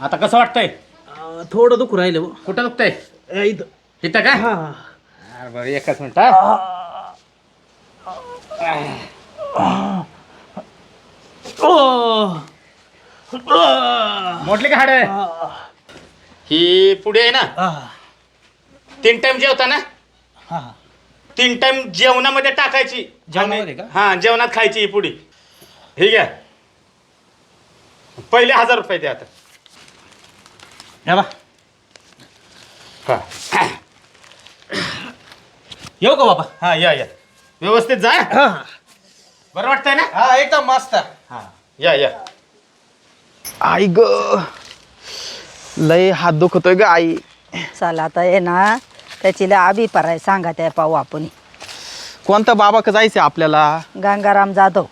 आता कसं वाटतंय? अं, थोडं दुखू राहिलं बुवा. कुठं दुखतंय? अं, इथं. इथं काय हा. अरे बरं एकच मिनिट हा. ओ. ओ. मोडली का हाड? ही. पुढे आहे ना? हा. तीन टाइम जेवता ना हा. तीन टाइम जेवणामध्ये टाकायची. जेवणामध्ये का? हा जेवणात खायची ही पुडी हे घ्या. पहिले हजार रुपये द्या आता. या बा हा. येऊ का बाबा? हा या या. व्यवस्थित जा. हा. बरं वाटतंय ना? हा एकदम मस्त. हा. या या. आई ग. लय हात दुखतोय ग आई. चला आता ये ना. त्याची लय आबी पराय सांगा त्या पाहू आपण. कोणता बाबा का जायचं आपल्याला? गंगाराम जाधव.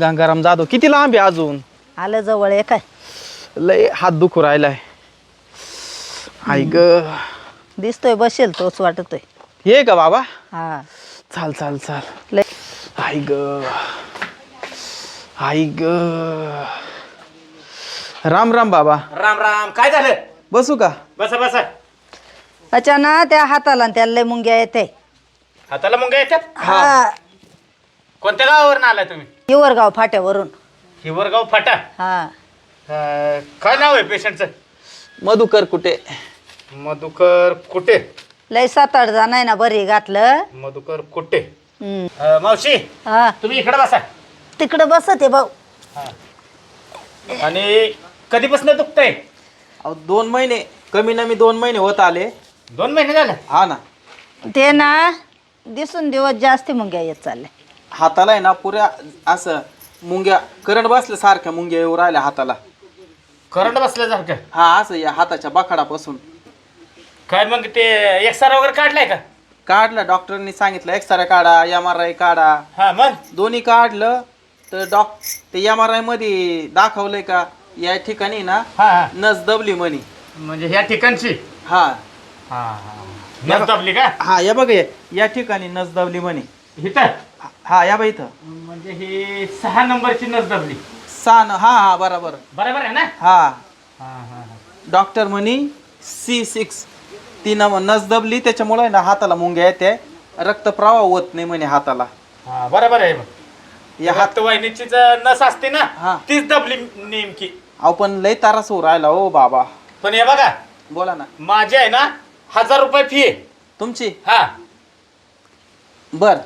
गंगाराम जाधव. किती लांब आहे अजून? आलं जवळ आहे काय? लय हात दुखू राहिलाय. आई ग. दिसतोय बसेल तोच वाटतोय. ये का बाबा. हा. चाल चाल चाल. लय आई ग. आई ग. राम राम बाबा. राम राम. काय झालं? बसू का? बसा बसा. अचानक त्या हाताला न त्याला लय मुंग्या येते. हाताला मुंग्या येतात? हा. कोणत्या गावावरून आलाय तुम्ही? हिवरगाव फाट्यावरून. हिवरगाव फाटा? हा. अं, काय नाव आहे पेशंटचं? मधुकर कुठे? मधुकर कुटे. लय सात आठ जण आहे ना बरी घातलं. मधुकर कुटे. हम्म. अं, मावशी हा. तुम्ही इकडे बसा. तिकडं बसत आहे भाऊ. आणि कधीपासून दुखतंय? अहो दोन महिने कमी ना मी दोन महिने होत आले. दोन महिने झाले? हा ना. ते ना दिसून दिवस जास्ती मुंग्या येत चालले हाताला आहे ना पुऱ्या असं मुंग्या करंट बसल्यासारख्या मुंग्या येऊ राहिल्या हाताला. करंट बसल्यासारखं हा असं या हाताच्या बखाडापासून. काय मग ते एक्सरा वगैरे काढलाय का? काढलं डॉक्टरनी सांगितलं एक्सरे काढा एम आर आय काढा. हा मग? दोन्ही काढलं तर डॉक ते एम आर आयमध्ये दाखवलंय का? या ठिकाणी ना हा हा. नस दबली म्हणे. म्हणजे ह्या ठिकाणची? हा. हा हा. नस दाबली का? हा या बघ हे. या ठिकाणी नस दबली म्हणे. इथं? हा या बा इथं. म्हणजे ही सहा नंबरची नस दाबली. सा न हा हा बरोबर. बरोबर आहे ना? हा. हा हा हा. डॉक्टर म्हणे सी सिक्स ती न नस दबली त्याच्यामुळे ना हाताला मुंग्या येते रक्तप्रवाह होत नाही म्हणे हाताला. हा बरोबर आहे. मग या हात हातवाहिनीची नस असते हा. ना तीच दबली नेमकी. अहो पण लय तारास होऊ राहिला ओ बाबा. पण हे बघा बोला ना. माझी आहे ना हजार रुपये फी आहे. तुमची? हा. बर.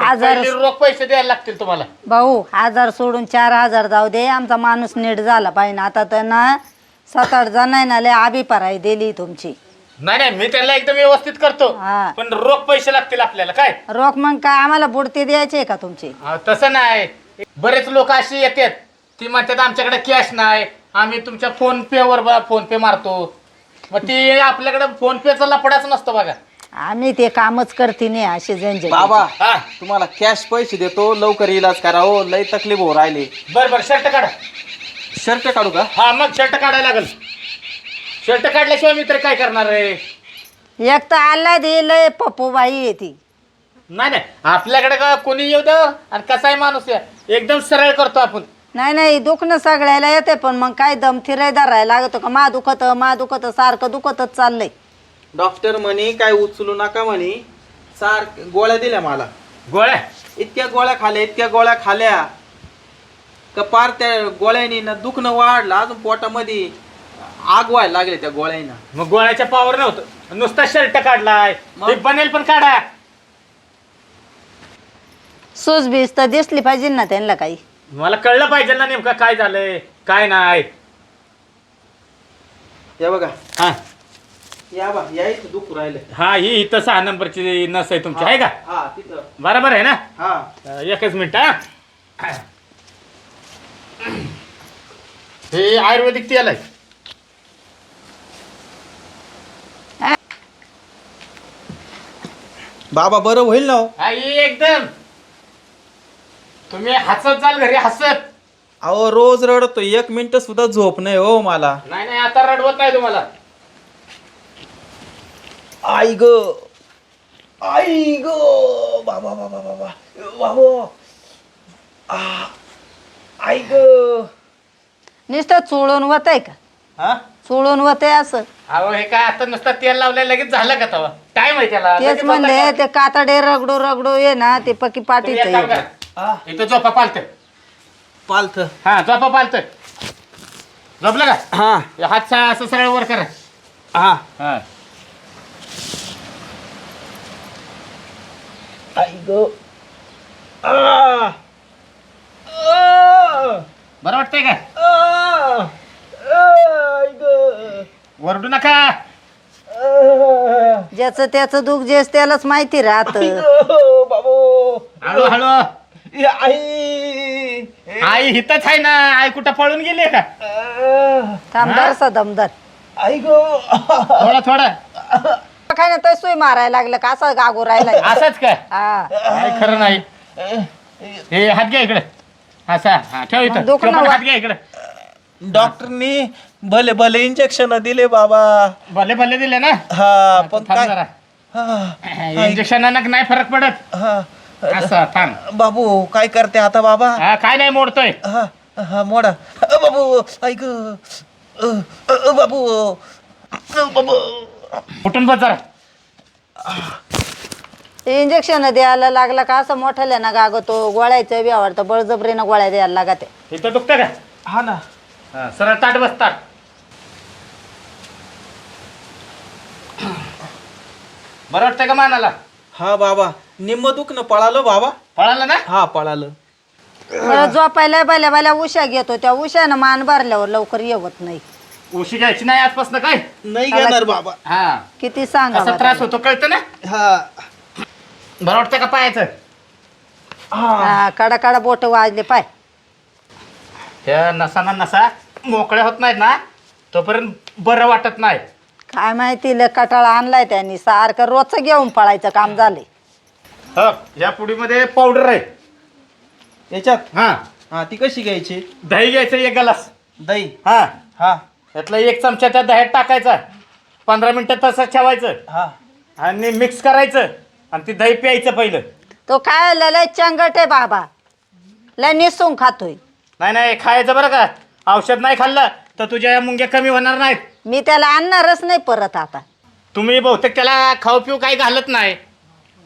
हजार पहिले रोख पैसे द्यायला लागतील तुम्हाला. भाऊ हजार सोडून चार हजार जाऊ दे. आमचा माणूस नीट झाला पाहिजे. आता तर ना सात आठ जण आहे ना लय आबी पराई दिली तुमची. नाही नाही मी त्यांना एकदम व्यवस्थित करतो. हा. पण रोख पैसे लागतील आपल्याला काय? रोख मग काय आम्हाला बुडते द्यायचे का तुमची? तसं नाही. बरेच लोक अशी येतात. ती म्हणतात आमच्याकडे कॅश नाही. आम्ही तुमच्या फोन पे वर फोन पे मारतो. मग ती आपल्याकडे फोन पेचा लपडाच नसतो बघा. आम्ही ते कामच करते नाही असे जंजे बाबा हा. तुम्हाला कॅश पैसे देतो लवकर इलाज करा हो लय तकलीफ हो राहिले. बर बर शर्ट काढा. शर्ट काढू का? हा मग शर्ट काढायला लागल. शर्ट काढल्याशिवाय मी तरी काय करणार आहे एक तर आला दे लय पप्पूबाई आहे ती. नाही नाही. आपल्याकडे का कोणी येऊ दे? आणि कसाही माणूस आहे? एकदम सरळ करतो आपण. नाही नाही दुखणं सगळ्याला येते पण मग काय दम थिराय धरायला लागतो का? मा दुखत मा दुखत सारखं दुखतच चाललंय. डॉक्टर म्हणे काय उचलू नका म्हणे. सार गोळ्या दिल्या मला. गोळ्या? इतक्या गोळ्या खाल्या इतक्या गोळ्या खाल्या. का पार त्या गोळ्यानी ना दुखणं वाढलं अजून पोटामध्ये. आग व्हायला लागले त्या गोळ्यानं. मग गोळ्याच्या पावर नव्हतं. नुसता शर्ट काढलाय. मग? ते बनेल पण काढा. सूज बीज तर दिसली पाहिजे ना त्यांना काही. मला कळलं पाहिजे ना नेमकं काय झालंय काय नाही. या बघा. हा. या बा या इथं दुखू राहिलं. हा ही इथं सहा नंबरची नस आहे तुमची आहे का? हा तिथं. बरोबर आहे ना? हा. अं, एकच मिनिट हा. हे आयुर्वेदिक तेल आहे. बाबा बरं होईल ना हो? ही एकदम. तुम्ही हसत जाल घरी हसत. अहो रोज रडतो एक मिनिट सुद्धा झोप नाही हो मला. नाही नाही आता रडवत नाही तुम्हाला. आई ग. आई ग. बाबा बाबा बाबा बाबा. आ, आई ग. नुसतं चोळून होत आहे का? हा? चोळून होते असं. अहो हे काय आता नुसतं तेल लावलं लगेच झालं का तवा? टाइम आहे त्याला तेच लगेच म्हणले होतं ते कातडे रगडू रगडू ये ना ते पकी का? तुम्ही एक काम पाठीच करा. हा इथं झोपा पालत पालथ हा झोपा पालत झोपलं का हा हे हात सा- असं सरळ वर करा हा हा आई गो आ. आ. बरं वाटतंय का आ. आई गो. वरडू नका. ज्याचं त्याचं दुःख जेच त्यालाच माहिती राहत. बाबू. हळू हळू. ए, आई. आई हिथंच आहे ना. आई कुठं पळून गेली का? आ. थांबदार सदमदार आई गो. थोडं थोडं. काय ना तर सुई मारायला लागलं का? असं गागू राहिला. असंच काय? हा. काय खरं नाही. हे हात घ्या इकडे. असा हा ठेव इथं. दुखणं पण हात घ्या इकडे. डॉक्टरनी भले भले इंजेक्शन दिले बाबा. भले भले दिले ना? हा पण थांब काय? जरा. हा, इंजेक्शनानं नाही फरक पडत. हा. असं थांब. बाबू काय करते आता बाबा? हा काय नाही मोडतोय. हा हा मोडा. अ, बाबू ऐक. अ, अ, अ, बाबू. अ, बाबू. उठून बस जरा. इंजेक्शन द्यायला लागला का? असं मोठ्याला ना गागतो गोळ्याचं बी आवडतं बळजबरीनं गोळ्या द्यायला लागते. इथं दुखतं का? हा ना. हा, सरळ ताट बस ताट. बरं वाटतंय का मानाला? हा बाबा. निम्म दुखणं पळालो बाबा. पळाला ना? हा पळालं. झोपायला बाल्या बाल्या उशा घेतो त्या उशानं मान भरल्यावर लवकर येवत नाही. उशी घ्यायची नाही आजपासून काय? नाही घेणार बाबा. हा. किती सांगा त्रास होतो कळतं ना? हा. बरं वाटतं का पायाचं? हा. हा कडा कडा बोट वाजले पाय. त्या नसाना नसा मोकळ्या होत नाहीत ना तोपर्यंत बरं वाटत नाही. काय माहिती लय कटाळा आणलाय त्यांनी. सारखं रोजचं घेऊन पळायचं काम झाले हो या पुडीमध्ये पावडर आहे. याच्यात? हा. हा ती कशी घ्यायची? दही घ्यायचं एक ग्लास. दही? हा. हा. यातला एक चमचा त्या दह्यात टाकायचा. पंधरा मिनिटं तसंच ठेवायचं. हा. आणि मिक्स करायचं. आणि ती दही प्यायचं पहिलं. तो काय लय चंगट आहे बाबा. लय निसून खातोय. नाही नाही खायचं बरं का. औषध नाही खाल्लं तर तुझ्या या मुंग्या कमी होणार नाहीत. मी त्याला आणणारच नाही परत आता. तुम्ही बहुतेक त्याला खाऊ पिऊ काही घालत नाही.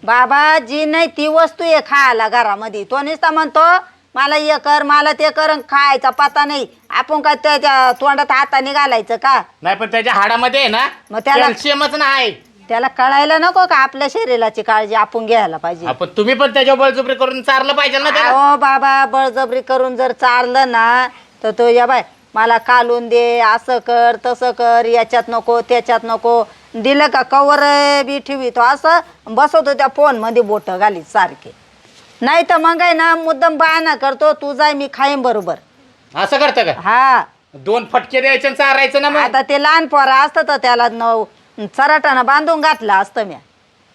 बाबा जी नाही ती वस्तू आहे खायला घरामध्ये. तो नुसता म्हणतो मला हे कर मला ते कर अन खायचा पता नाही. आपण काय त्याच्या तोंडात हाताने घालायचं का? नाही पण त्याच्या हाडामध्ये आहे ना मग त्याला- कॅल्शियमच नाही. त्याला कळायला नको का आपल्या शरीराची काळजी आपण घ्यायला पाहिजे? आपण तुम्ही पण त्याच्या बळजुबरी करून चारलं पाहिजे ना त्याला? अहो बाबा बळजबरी करून जर चाललं ना तर तो या बाय मला कालून दे असं कर तसं कर याच्यात नको त्याच्यात नको. दिलं का कवर बी ठेवी तो असं बसवतो त्या फोनमध्ये बोटं घालीत सारखे. नाही तर मग आहे ना मुद्दम बहाना करतो तू जाय मी खाईन बरोबर. असं करतं का? हा. दोन फटके द्यायचे आणि चारायचं ना मग? आता ते लहान पोरं असतं तर त्याला न चराटानं बांधून घातलं असतं म्या.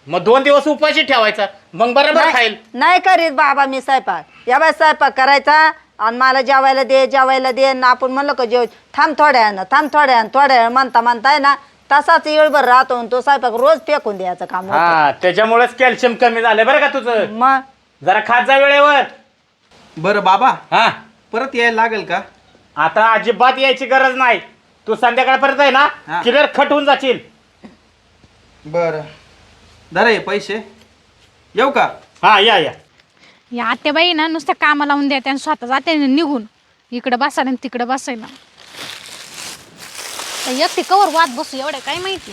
मग दोन दिवस उपाशी ठेवायचा मग बरोबर नाही- खाईल. नाही करीत बाबा मी स्वयंपाक. या बाय स्वयंपाक करायचा आणि मला जेवायला दे जेवायला दे ना आपण म्हणलं का जेव थांब थोड्या वेळानं थांब थोड्या वेळानं थोड्या वेळ म्हणता म्हणताय ना तसाच येळभर राहतो आणि तो स्वयंपाक रोज फेकून द्यायचं काम होतं. हा त्याच्यामुळेच कॅल्शियम कमी झालंय बरं का तुझं. मग? जरा खात जा वेळेवर. बरं बाबा. हा. परत यायला लागेल का? आता अजिबात यायची गरज नाही. तू संध्याकाळपर्यंत आहे ना. क्लिअर खट होऊन जाशील. बरं. धरा हे पैसे. येऊ का? हा या या. या आत्याबाई ना नुसतं कामाला लावून द्या आणि स्वतः जाते निघून. इकडं बसायला आणि तिकडं बसायला. तर एकटी कवर वाद बसू एवढं काय माहिती?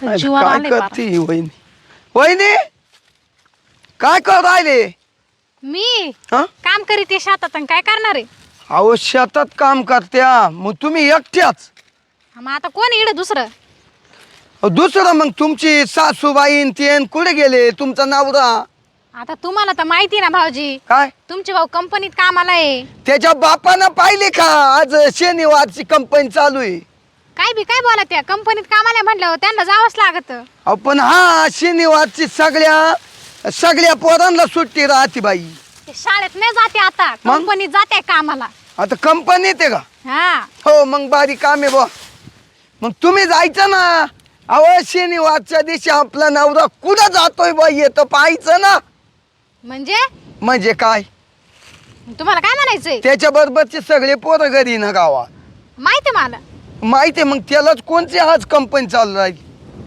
तर जीवावर काय. करते ही वहिनी? वहिनी? काय कर राहिले? मी? हा? काम करीत शेतात आणि काय करणार आहे? अहो शेतात काम करत्या. मग तुम्ही एकट्याच. मग आता कोण इकडं दुसरं? दुसरं मग तुमची सासूबाई न तेन कुठे गेले? तुमचा नवरा? आता तुम्हाला तर माहिती ना भाऊजी. काय? तुमचे भाऊ कंपनीत कामाला आहे. त्याच्या बापानं पाहिले का? आज शनिवारची कंपनी चालू आहे. काय बी काय बोला त्या कंपनीत कामाला आहे म्हटल्यावर त्यांना जावंच लागत. अहो, पण हा शनिवारची सगळ्या सगळ्या पोरांना सुट्टी राहते बाई. ते शाळेत नाही जाते आता. मग? कंपनीत जाते कामाला. आता कंपनीत आहे का? हा. हो मग बारी काम आहे बुवा मग तुम्ही जायचं ना. अहो शनिवारच्या दिवशी आपला नवरा कुठं जातोय बा येतं पाहायचं ना. म्हणजे? म्हणजे काय? तुम्हाला काय म्हणायचंय? त्याच्या बरोबरचे सगळे पोरं घरी ना गावात. माहिती मला. माहिती मग त्यालाच कोणची आज कंपनी चालू राहील?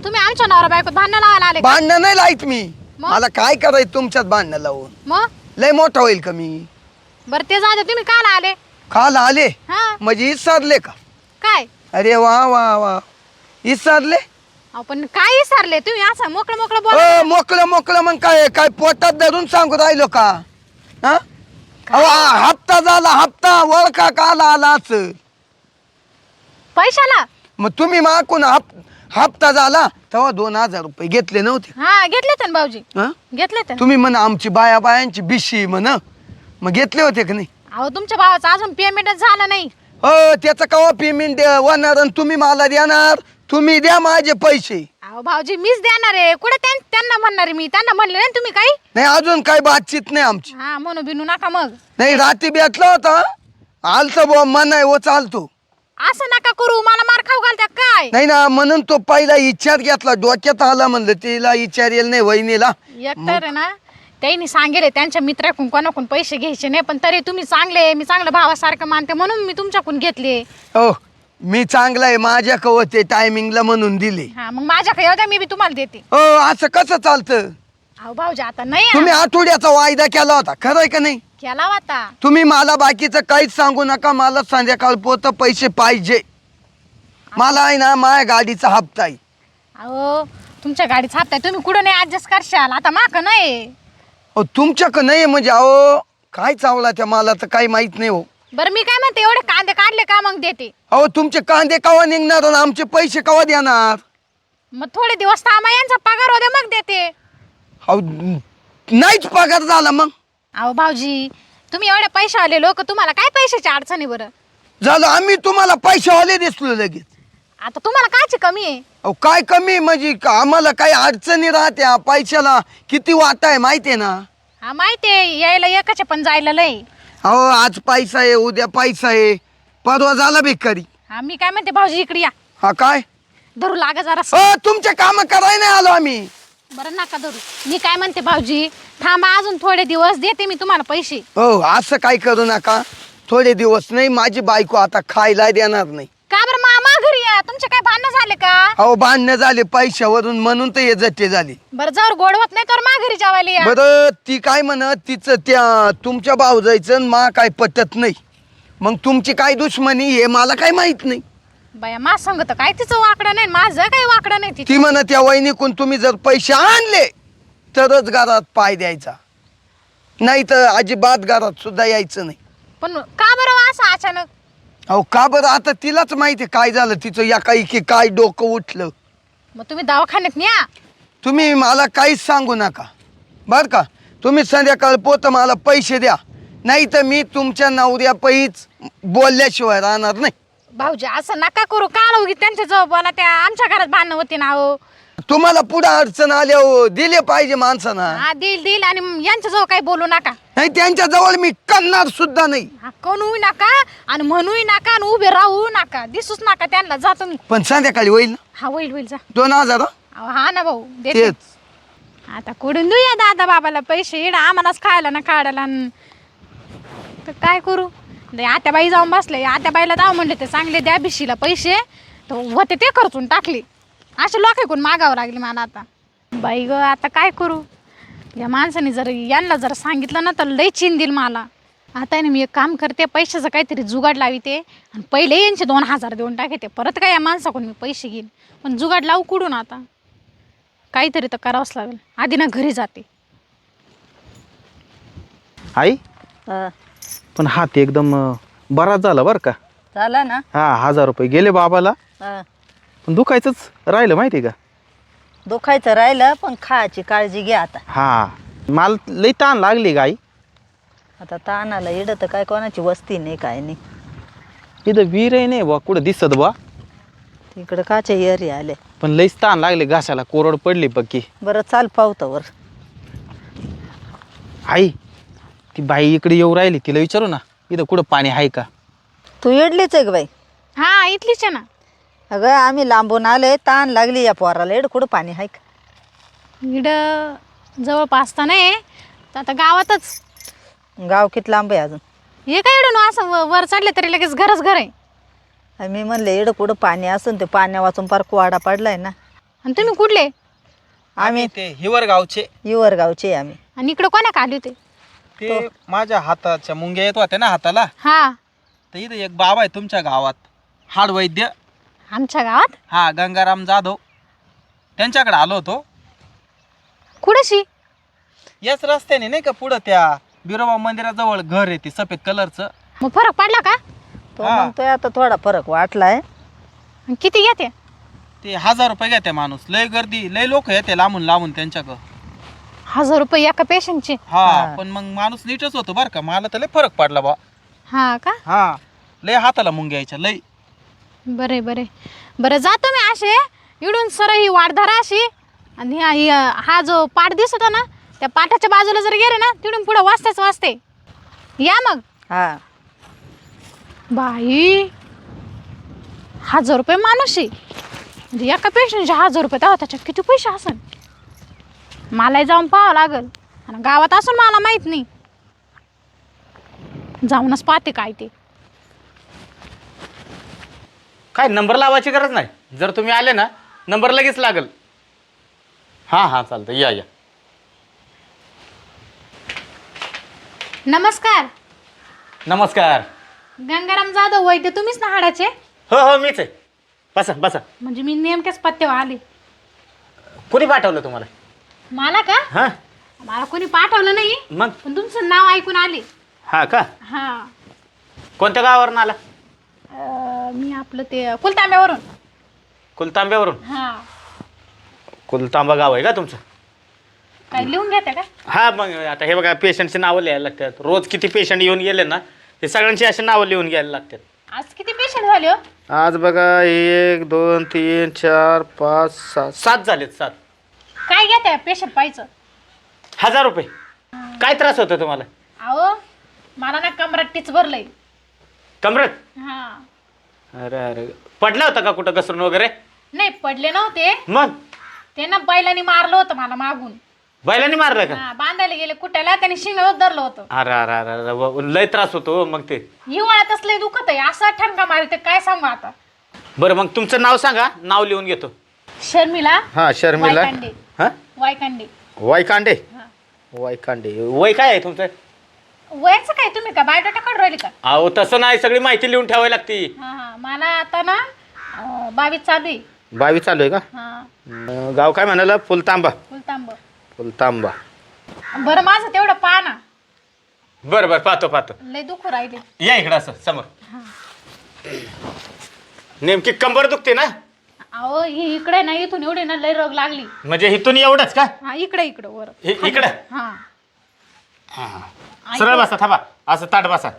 तुम्ही आमच्या नवरा बायकोत भांडण लावायला आले का? भांडणं नाही लाईत मी. मग? मला काय करायचं तुमच्यात भांडणं लावून? मग? लय मोठा होईल का मी? बरं ते जाऊ तुम्ही काल आले. काल आले? हा. म्हणजे विसरले का? काय? अरे वा वा वा. विसरले अहो, पण काय विसरले तुम्ही? असं मोकळं मोकळं बोल. अ, मोकळं मोकळं मग काय काय पोटात धरून सांगू राहिलो का? हा? अहो, हा हप्ता झाला हप्ता वळखा काला आलाच? पैशाला? मग तुम्ही मागून हप हप्ता झाला तेव्हा दोन हजार रुपये घेतले नव्हते. हा घेतले तर भाऊजी. हा? घेतले तर तुम्ही म्हण आमची बाया बायांची बिशी म्हण. मग घेतले होते का नाही? अहो तुमच्या भावाचं अजून पेमेंटच झालं नाही. हो त्याचं कवा पेमेंट होणार आणि तुम्ही मला देणार? तुम्ही द्या माझे पैसे. अहो भाऊजी मीच देणार आहे. कुठे त्यां- त्यांना म्हणणार आहे मी? त्यांना म्हणले नाही तुम्ही काही? नाही अजून काही बातचीत नाही आमची. हा म्हणू बिनू नका मग. नाही रात्री भेटला होता. आलतो बुवा मन आहे व चालतो. असं नका करू. मला मार खाऊ घालत्या काय? नाही ना म्हणून तो पहिला विचार घेतला. डोक्यात आला म्हणलं तिला विचारेल नाही वहिनीला. एकतर आहे ना त्यांनी सांगेल त्यांच्या मित्राकडून कोणाकडून पैसे घ्यायचे नाही पण तरी तुम्ही चांगले मी चांगलं भावासारखं मानते म्हणून मी तुमच्याकडून घेतले. हो मी चांगला आहे माझ्या कवते टायमिंगला म्हणून दिले. हा मग येऊ द्या मी बी तुम्हाला देते. हो असं कसं चालतं? अहो भाऊजी आता नाही. तुम्ही आठवड्याचा वायदा केला होता खरं आहे का नाही? केला होता. तुम्ही मला बाकीचं काहीच सांगू नका मला संध्याकाळ पोत पैसे पाहिजे. मला आहे ना माझ्या गाडीचा हप्ता आहे. अहो तुमच्या गाडीत हात तुम्ही कुठं नाही ऍडजस्ट करशाल? आता माक नाही. अहो तुमच्याकडं नाही म्हणजे अहो काय चावला त्या मला तर काही माहीत नाही हो. बरं मी काय म्हणते एवढे कांदे काढले का मग देते? अहो तुमचे कांदे कवा निघणार आणि आमचे पैसे कवा देणार? मग थोडे दिवस थांबा यांचा पगार होते मग देते. अहो नाहीच पगार झाला मग. अहो भाऊजी तुम्ही एवढे पैशावाले लोक तुम्हाला काय पैशाची अडचण बरं? झालं आम्ही तुम्हाला पैसेवाले दिसलो लगेच. आता तुम्हाला कायची कमी आहे? अहो काय कमी म्हणजे का- आम्हाला काही अडचणी राहत्या पैशाला किती वाटा आहे माहिती आहे ना? हा माहिती आहे यायला एकाचे पण जायला लय. अहो आज पैसा आहे उद्या पैसा आहे. परवा झाला बेकारी हा मी काय म्हणते भाऊजी इकडे या. हा काय? धरू लागा जरा. तुमचे काम करायला नाही आलो आम्ही. बरं नका धरू. मी काय म्हणते भाऊजी थांबा अजून थोडे दिवस देते मी तुम्हाला पैसे. हो असं काय करू नका. थोडे दिवस नाही माझी बायको आता खायला देणार नाही. का बरं तुमचे काय भांडणं झाले का? अहो भांडणं झाले पैशावरून म्हणून तर हे जट्टे झाले. बरं जर गोड होत नाही तर मा घरी जेवायला या. बरं ती काय म्हणत तिचं त्या तुमच्या भाऊ जायचं मा काय पटत नाही. मग तुमची काय दुश्मनी हे मला काय माहीत नाही. बाया मा सांगत काय तिचं वाकडं नाही माझं काही वाकडं नाही तिचं? ती म्हणत त्या वहिनीकून तुम्ही जर पैसे आणले तरच घरात पाय द्यायचा. नाही तर अजिबात घरात सुद्धा यायचं नाही. पण का बरं असं अचानक? अहो का बरं? आता तिलाच माहिती काय झालं. तिचं या काही की काय डोकं उठलं. मग तुम्ही दवाखान्यात न्या. तुम्ही मला काहीच सांगू नका. बर का? तुम्ही संध्याकाळ पोत मला पैसे द्या. नाही तर मी तुमच्या नवऱ्या पैच बोलल्याशिवाय राहणार नाही. भाऊजी असं नका करू. काल उगी त्यांच्या जवळ बोला त्या आमच्या घरात भांडणं होती ना हो तुम्हाला पुढे अडचण आल्या हो दिले पाहिजे माणसांना. हा देईल देईल. आणि यांच्या जवळ काही बोलू नका. नाही त्यांच्या जवळ मी करणार सुद्धा नाही. हा कणूही नका आणि म्हणूही नका आणि उभे राहू नका. दिसूच नका त्यांना. जा तुम्ही. पण संध्याकाळी होईल ना? हा होईल होईल. जा. दोन हजार हं? अहो, हा ना भाऊ. देते. तेच. आता कुठून देऊया दादा बाबाला पैसे? इड आम्हालाच खायला ना काढायला न. तर काय करू? ते आत्याबाई जाऊन बसले. आत्याबाईला जाऊ म्हणले ते चांगले द्या भिशीला पैसे. तर होते ते खर्चून टाकले. असे लोक मागावं लागले मला आता. बाई ग आता काय करू? या माणसाने जर यांना जर सांगितलं ना तर लई चिन देईल मला. आता ना मी एक काम करते पैशाचं काहीतरी जुगाड लाविते आणि पहिले यांचे दोन हजार देऊन टाकते. परत काय या माणसाकडून मी पैसे घेईन? पण जुगाड लावू कुठून आता? काहीतरी तर करावंच लागेल. आधी ना घरी जाते. आई? हा, पण हात एकदम अं, बराच झाला बरं का? झालं ना? हा हजार रुपये गेले बाबाला. हा. पण दुखायचंच राहिलं माहिती आहे का? दुखायचं राहिलं पण खायची काळजी घ्या आता. हा. मला लई ताण लागली गाई आता तानाला इड तर काय कोणाची वस्ती नाही काय नाही. इथं विहीरही नाही बा कुठं दिसत बा तिकडं काच्या येरी आले. पण लईच ताण लागले घासाला कोरड पडली पक्की. बरं चाल पावतं वर. आई ती बाई इकडे येऊ राहिली तिला विचारू ना इथं कुठं पाणी आहे का? तू इडलीच आहे ग बाई? हा इथलीच आहे ना. अगं आम्ही लांबून आलोय ताण लागली या पोराला. इड कुठं पाणी आहे का? इकडं जवळपास तर नाही तर आता गावातच. गाव किती लांब आहे अजून? हे काय एवढं असं व- वर चढले तरी लगेच घरच घर आहे. आणि मी म्हणले इकडं कुठं पाणी असून ते पाण्या वाचून पार कुवाडा पडलाय ना. आणि तुम्ही कुठले? आम्ही ते हिवर गावचे. युवर गावचे आहे आम्ही. आणि इकडे कोणा आले होते? ते माझ्या हाताच्या मुंग्या येत होत्या ना हाताला. हा. तर इथं एक बाबा आहे तुमच्या गावात. हाडवैद्य आमच्या गावात? हा गंगाराम जाधव. त्यांच्याकडे आलो होतो. कुठशी? याच रस्त्याने नाही का पुढं त्या बिरोबा मंदिराजवळ घर आहे ते सफेद कलरचं. मग फरक पडला का? तो हा. म्हणतोय आता थोडा फरक वाटलाय. आणि किती घेते? ते हजार रुपये घेते माणूस. लय गर्दी लय लोक येते लांबून लांबून त्यांच्याकडं. हजार रुपये एका पेशंटचे हा हा. पण मग माणूस नीटच होतो बरं का. मला तर लय फरक पडला बा. हा का? हा लय हाताला मुंग्या यायच्या लय. बरे बरे. बरं जातो मी असे. इडून सर ही वाढधारा अशी. आणि हा ही, हा जो पाठ दिसत ना त्या पाठाच्या बाजूला जर गेले ना तिडून पुढे वाचतेच वाचते. या मग. हा. बाई. हजार रुपये माणूसशी म्हणजे एका पेशंटचे हजार रुपये तेव्हा त्याच्यात किती पैसे असन? मलाही जाऊन पाहावं लागल. आणि गावात असून मला माहीत नाही. जाऊनच पाहते काय ते. काय नंबर लावायची गरज नाही? जर तुम्ही आले ना नंबर लगेच लागल. हां हां चालतं या या. नमस्कार. नमस्कार. गंगाराम जाधव वैद्य तुम्हीच ना हाडाचे? हो हो मीच आहे. बसा बसा. म्हणजे मी नेमक्याच पत्त्यावर आले. कुणी पाठवलं तुम्हाला? मला का? हां. मला कोणी पाठवलं नाही. मग? पण तुमचं नाव ऐकून आले. हां का? हा. कोणत्या गावावरून आला? अं, मी आपलं ते कुलतांब्यावरून. कुलतांब्यावरून? हा. कुलतांबा गाव आहे का तुमचं? काय लिहून घेते का? हा मग आता हे बघा पेशंटची नावं लिहायला लागतात. रोज किती पेशंट येऊन गेले ना ते सगळ्यांची अशी नावं लिहून घ्यायला लागतात. आज किती पेशंट झाले हो? आज बघा एक दोन तीन चार पाच सहा सात झालेत सात. काय घेते पेशंट पाहिजे? हजार रुपये. काय त्रास होतो तुम्हाला? अहो मला ना कमरात टीच भरलंय. कमरत हा. अरे अरे. पडला होता का कुठं घसरून वगैरे? नाही पडले नव्हते. मग? ते ना बैलांनी मारलं होतं मला मागून. बैलाने मारलं का? हा बांधायला गेले कुट्याला त्यांनी शिंगळत धरलं होतं. अरे अरे अरे अरे व- लय त्रास होतो हो मग ते. हिवाळ्यातच लय दुखत आहे असा ठणका मारते काय सांगू आता? बरं मग तुमचं नाव सांगा नाव लिहून घेतो. शर्मिला हा शर्मिला. वायकांडे. हा? वायकांडे. वायकांडे. हा. वायकांडे. वय काय आहे तुमचं? वयाचं काय तुम्ही का? बायोडाटा काढून राहिली का? अहो तसं नाही. सगळी माहिती लिहून ठेवावी लागती. हा हा. मला आता ना अं, बावीस चालू आहे. बावीस चालू आहे का? हा. अं, गाव काय म्हणाला? फुलतांबा. फुलतांब. फुलतांबा. बरं माझं तेवढं पहा ना. बरं बरं. पाहतो पाहतो. लय दुखू राहिले. या इकडं असं समोर. नेमकी कंबर दुखते ना? अहो ही इकडे ना इथून एवढी ना लय रोग लागली. म्हणजे इथून एवढंच का? हा इकडे इकडे वर. इ- इकडं? हा. सरळ बसा थांबा. असं ताट बसा.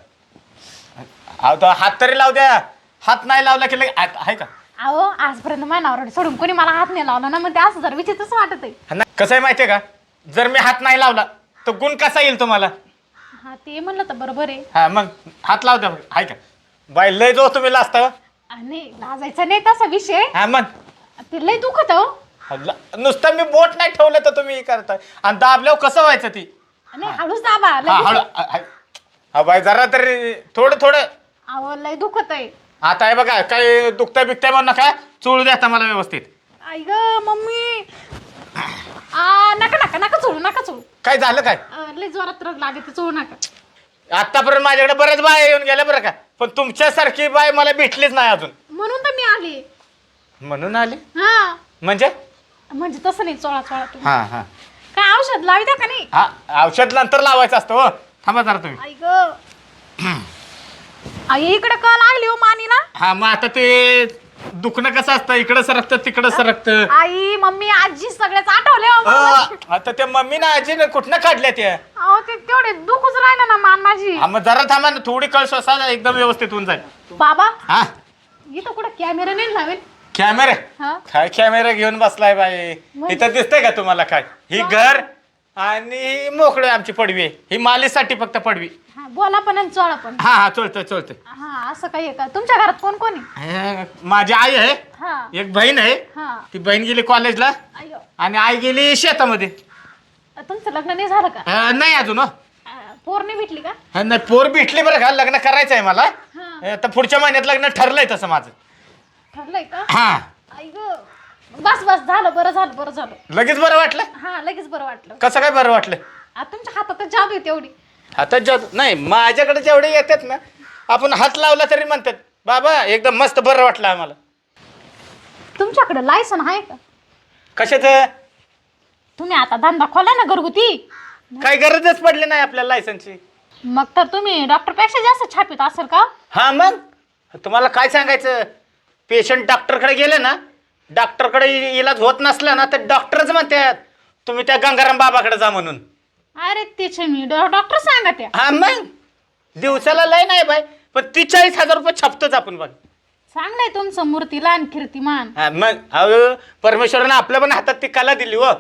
अहो, तो हात तरी लावू द्या. हात नाही लावला की लगे आ- आहे का? अहो आजपर्यंत मानावर सोडून कोणी मला हात नाही लावला ना मग ते असं जर विचित्रच वाटत आहे. हा ना, कसं आहे माहितीये का? जर मी हात नाही लावला तर गुण कसा येईल तुम्हाला? हा ते म्हणलं तर बरोबर आहे. हा मग हात लावू द्या. आहे का? बाय लय जो तुम्ही लाजता आणि लाजायचा नाही तसा विषय. हा मग. ते लय दुखत हो. हा, नुसतं मी बोट नाही ठेवलं तर तुम्ही हे करताय. आणि दाबल्यावर कसं व्हायचं ती? आणि हळूच दाबा लय हा हळू दुखत. हा, हा बाय जरा तरी थोडं थोडं. अहो लय दुखत आहे आता हे बघा काही दुखता बिकता म्हणून नका चोळू द्या आता मला व्यवस्थित. आई ग मम्मी. आ नका नका नका चोळू नका चोळू. काय झालं काय? अं, लय जोरात रग लागते चोळू नका. आतापर्यंत माझ्याकडे बऱ्याच बाया येऊन गेल्या बरं का पण तुमच्यासारखी बाय मला भेटलीच नाही अजून. म्हणून तर मी आले. म्हणून आली? हा. म्हणजे? म्हणजे तसं नाही चोळा चोळा तुम्ही. हा हा. काय औषध लावी द्या का नाही? हा औषध नंतर लावायचं असतं हो. थांबा जरा तुम्ही. आई ग. आई इकडे का लागली हो मानीला हा मग आता ते दुखणं कसं असतं? इकडं सरकतं तिकडं सरकतं. आई मम्मी आजी सगळ्याच आठवले हो मला. अ, आता त्या मम्मी ना आजीनं कुठनं काढल्या त्या? अहो ते तेवढे दुखूच राहिलं ना मान माझी. हा, मग जरा थांबा ना थोडी कळ श्वासा एकदम व्यवस्थित होऊन जाईल. बाबा हा? इथं कुठं कॅमेरा नाही लावेल? कॅमेरा हा? काय कॅमेरा घेऊन बसलाय बाई? इथं दिसतंय का तुम्हाला काय? ही. घर आणि ही मोकळी आमची पडवी. आहे ही मालीसाठी फक्त पडवी. हा बोला पण आणि चोळा पण. हा हा चलतंय चलतंय हा असं काही आहे का? तुमच्या घरात कोण कोण आहे? माझी आई आहे. हा. एक बहीण आहे. हा. ती बहीण गेली कॉलेजला. आणि आई गेली शेतामध्ये. तुमचं लग्न नाही झालं का? अ, नाही अजून हो. अं, पोर नाही भेटली का? नाही पोर भेटली बरं का? लग्न करायचं आहे मला. हा. आता पुढच्या महिन्यात लग्न ठरलंय तसं माझं. ठरलंय का? हा. बस बस झालं बरं झालं बरं झालं. लगेच बरं वाटलं? हा लगेच बरं वाटलं. कसं काय बरं वाटलं? आता तुमच्या हातात जादू आहे तेवढी. आता जादू? नाही माझ्याकडे जेवढे येतात ना आपण हात लावला तरी म्हणतात बाबा एकदम मस्त बरं वाटलं आम्हाला. तुमच्याकडे लायसन आहे का? कशाचं? तुम्ही आता धंदा खोला ना घरगुती. काही गरजच पडली नाही आपल्याला लायसनची मग तर तुम्ही डॉक्टरपेक्षा जास्त छापित असेल का? हा मग? तुम्हाला काय सांगायचं? पेशंट डॉक्टरकडे गेले ना डॉक्टरकडे इ- इलाज होत नसला ना तर डॉक्टरच म्हणतात तुम्ही त्या गंगाराम बाबाकडे जा म्हणून. अरे तिचे मी डॉक्टर सांगा त्या. हा मग? दिवसाला लय नाही बाय पण ती चाळीस हजार रुपये छापतोच आपण बघ. चांगलंय तुमचं मूर्तीलान कीर्तिमान हा मग? अहो परमेश्वरानं आपल्या पण हातात ती कला दिली हो.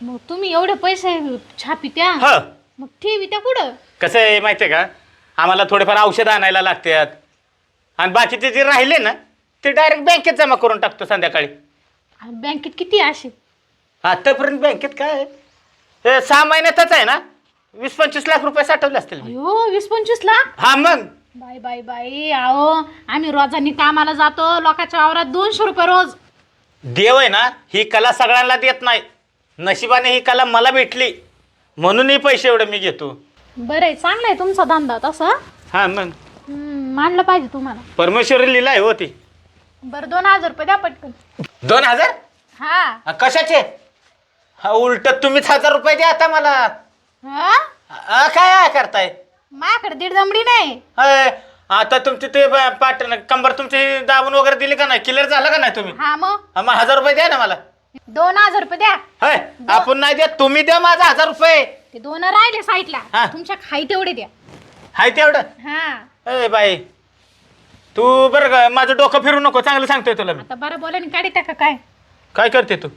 मग तुम्ही एवढे पैसे छापी त्या? ह. मग ठेवी त्या कुठं? कसं आहे माहिती आहे का? आम्हाला थोडेफार औषधं आणायला लागतात. आणि बाकीचे जे राहिले ना ते डायरेक्ट बँकेत जमा करून टाकतो संध्याकाळी. आणि बँकेत किती आहे असे आतापर्यंत बँकेत काय? आहे? हे सहा महिन्यातच आहे ना? वीस पंचवीस लाख रुपये साठवले असतील मी. अयो वीस पंचवीस लाख? हा मग. बाय बाय बाय आहो आम्ही रोजानी कामाला जातो लोकांच्या वावरात दोनशे रुपये रोज. देव आहे ना ही कला सगळ्यांना देत नाही. नशिबाने ही कला मला भेटली. म्हणून ही पैसे एवढे मी घेतो. बरं आहे चांगला आहे तुमचा धंदा तसा. हा मग. हम्म, मानलं पाहिजे तुम्हाला. परमेश्वरी लिहिलाय हो ती. बरं दोन हजार रुपये द्या पटकन. दोन हजार? हा. कशाचे? हा उलट तुम्हीच हजार रुपये द्या आता मला. हा? हा, काय करताय? माझ्याकडे दीड दमडी नाही. अय, आता तुमची ते ब- पाट कंबर तुमची दाबून वगैरे दिली का नाही? क्लिअर झालं का नाही तुम्ही? हा मग. मग हजार रुपये द्या ना मला. दोन हजार रुपये द्या. होय आपण नाही द्या तुम्ही द्या माझा हजार रुपये. ते दोन राहिले साईडला. हा. तुमच्या खाई तेवढे द्या. हाय तेवढं? हा. ए बाई. तू बरं का माझं डोकं फिरू नको चांगलं सांगतोय तुला मी. आता बरं बोलाने काढी टाका काय. काय करते तू?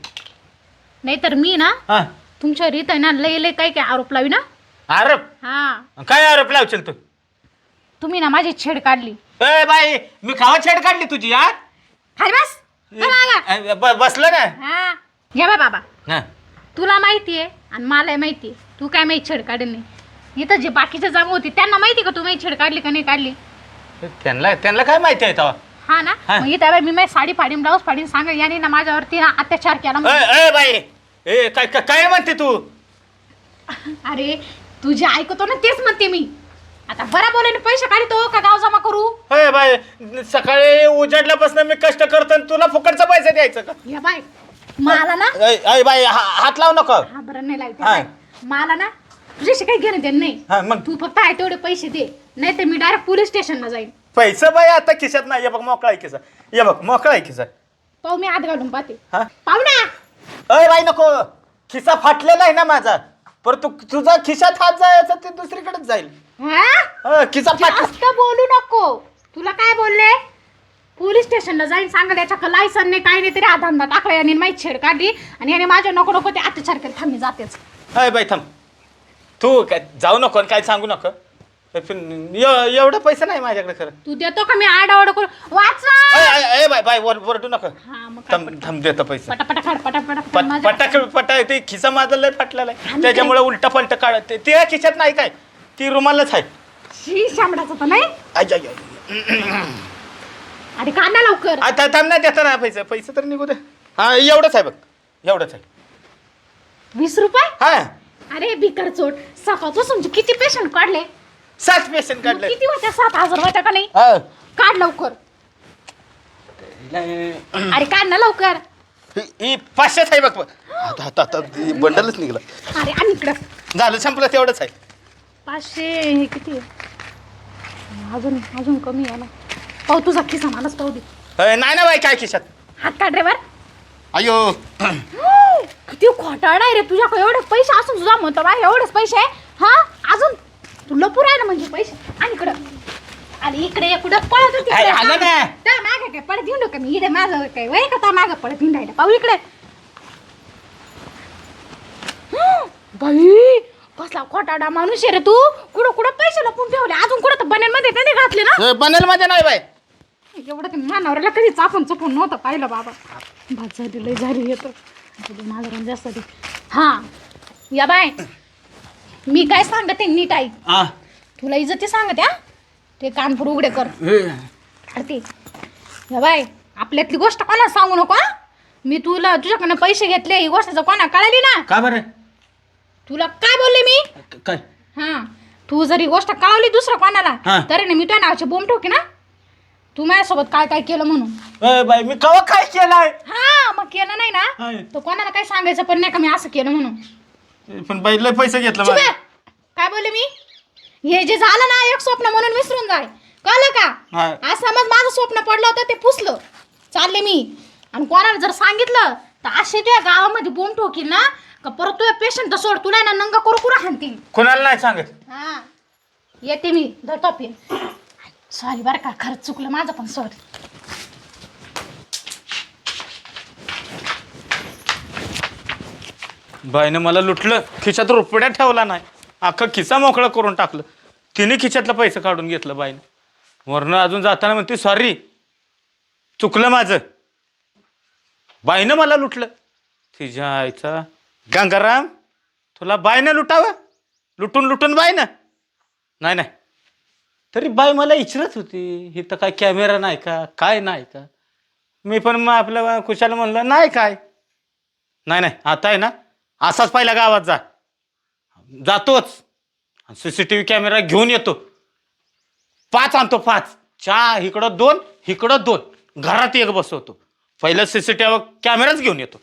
नाहीतर मी ना हा. तुमच्यावर इथं ना लय लय काय काय आरोप लावी ना. आरोप? हा. काय आरोप लावशील तू? तुम्ही ना माझी छेड काढली. ए बाई मी खावा छेड काढली तुझी हा? बस. चला आला. ए, ब- बसलं ना? हा. या बाय बाबा. हा. तुला माहिती आहे आणि मला माहिती आहे. तू काय माहिती छेड काढली नाही. इथं जे बाकीचे जागा होती त्यांना माहिती का तू माहिती छेड काढली का नाही काढली? त्यांना त्यांना काय माहिती आहे तेव्हा हा ना? हा. मग इथं बाई मी माझी साडी फाडीन ब्लाऊज फाडीन सांग याने ना माझ्यावरती ना अत्याचार केला म्हणून. ए ए, बाई! ए काय काय- काय म्हणते तू? अरे तू जे ऐकतो ना तेच म्हणते मी. आता बरा बोलाने पैसे काढतो का गाव जमा करू? होय बाई सकाळी उजाडल्यापासून मी कष्ट करतो आणि तुला फुकटचा पैसा द्यायचं का? या बाय मला ना ए, ए, बाई हा- हात लाव नको. हा बरं नाही लागते. बाय. मला ना तुझ्याशी काही घेणं देणं नाही. हा मग? तू फक्त आहे तेवढे पैसे दे. नाही तर मी डायरेक्ट पोलीस स्टेशनला जाईन. पैसा बाई आता खिशात नाही. ये बघ मोकळा आहे खिसा. ये बघ मोकळा आहे खिसा. पाहू मी आत घालून पाहते. हा? पाहू ना. अय बाई नको. खिसा फाटलेला आहे ना माझा. पर तू तुझा खिशात हात जायचा ते दुसरीकडेच जाईल. हा? अ, खिसा फाट जास्त बोलू नको. तुला काय बोलले? पोलीस स्टेशनला जाईन सांगा याच्या लायसन नाही काही नाही तरी हा धंदा टाकला. याने माहीत छेड काढली आणि याने माझ्या नको नको ते अत्याचार केले. थांब जातेच. अय बाई थांब. तू काय जाऊ नको आणि काय सांगू नको? पण एव- एवढं पैसा नाही माझ्याकडे खरं. तू देतो का मी आडावड अय, अय, बाई बाई वर वरडू नको. हा मग काय थांब थांब देतो पैसा. पटापटा पट माझ्या- पटाक पटा ते खिसा माझा लय फाटलेला आहे. आणि त्याच्यामुळे उलटा पलट काढत ते- ते खिशात नाही काय? ती रुमालच आहे. शी शामडाचा तर नाही? आय, आय, आय. अरे काढा लवकर? आता थांब ना देता ना पैसा. पैसा तर निघू दे. हा एवढंच आहे बघ. एवढंच आहे. वीस रुपये? हा. अरे भिकार चोट. सकाळपासून तू किती पेशंट काढले? सात पेशंट काढले किती होत्या? सात हजार होत्या का नाही. काढ लवकर. अरे काढ ना लवकर. ही- पाचशेच आहे बघ. बघ. आता आता आता बंडलच निघला. अरे आणि इकडं. झालं संपलं तेवढंच आहे. पाचशे हे किती आहे? अजून अजून कमी आहे ना. पाहू तुझा खिसा मलाच पाहू दे. अय, नाही ना बाई काय खिशात? हात काढ रे वर. अयो. किती खोटारडा आहे रे तुझ्याकडे एवढे पैसे असून तुझा म्हणतो बा एवढेच पैसे. आहे हा? अजून? तू लपूर आहे ना म्हणजे पैसे. आणि इकडं. आणि इकडे कुठं पळत होती अरे, आलं ना. मागे काय? पळत हिंडू का मी इकडे माझं काय? वय का त्या मागं पळत हिंडायला पाहू इकडे. हं, बाई कसला खोटाडा माणूस आहे रे तू. कुठं कुठं पैसे लपून ठेवले? अजून कुठं? तर बन्यांमध्ये त्याने घातले ना? बनेल मध्ये नाही बाई. एवढं ते मानावरला कधी चापून चपून नव्हतं पाहिलं बाबा. भात झाली लय झाली येतं जास्त दे. हा. या बाय. मी काय सांगते नीट ऐक. हा तुला इज्जती सांगते हा? ते कानपूर उघडे कर. बाय आपल्यातली गोष्ट कोणाला सांगू नको हा? मी तुला तुझ्याकडनं पैसे घेतले ही गोष्ट जर कोणा कळाली ना? का बरं? तुला काय बोलले मी? काय? हा. तू जर ही गोष्ट कळवली दुसऱ्या कोणाला. तरी ना मी तुझ्या नावाचे बोंब ठोकी ना? तू माझ्यासोबत काय काय केलं म्हणून? अय बाई मी कवा काय केलाय? हा मग केलं नाही ना? हाय. तर कोणाला काय सांगायचं पण नाही का मी असं केलं म्हणून? पण बाई लय पैसे घेतलं चुप. काय बोलले मी? हे जे झालं ना एक स्वप्न म्हणून विसरून जाय. कळलं का? हाय. आज समज माझं स्वप्न पडलं होतं ते पुसलं. चालले मी. आणि कोणाला जर सांगितलं तर असे तुझ्या गावामध्ये बोंब ठोकील ना का परत तुझ्या पेशंट सोड तुला ना नंगा करू कुरा हाणतील. कोणाला नाही सांगत? हा. येते मी धरतो पेन सॉरी बरं का खरंच चुकलं माझं पण सॉरी बाईनं मला लुटलं खिशात रुपड्या ठेवला नाही. अख्खा खिसा मोकळा करून टाकलं. तिने खिशातलं पैसे काढून घेतलं बाईनं. वरनं अजून जाताना म्हणते सॉरी चुकलं माझं. बाईनं मला लुटलं. तिच्या आईचा गंगाराम तुला बाईनं लुटावं? लुटून लुटून बाईनं? नाही नाही. तरी बाई मला इचरत होती. इथं काय कॅमेरा नाही का? काय नाही का? मी पण मग आपल्या कुशाला म्हणलं नाही काय? नाही नाही आता आहे ना. असाच पहिला गावात जा. जातोच. C C T V camera घेऊन येतो. पाच आणतो पाच. चार इकडं दोन इकडं दोन. घरात एक बसवतो. पहिलं सी सी टी व्ही कॅमेराच घेऊन येतो.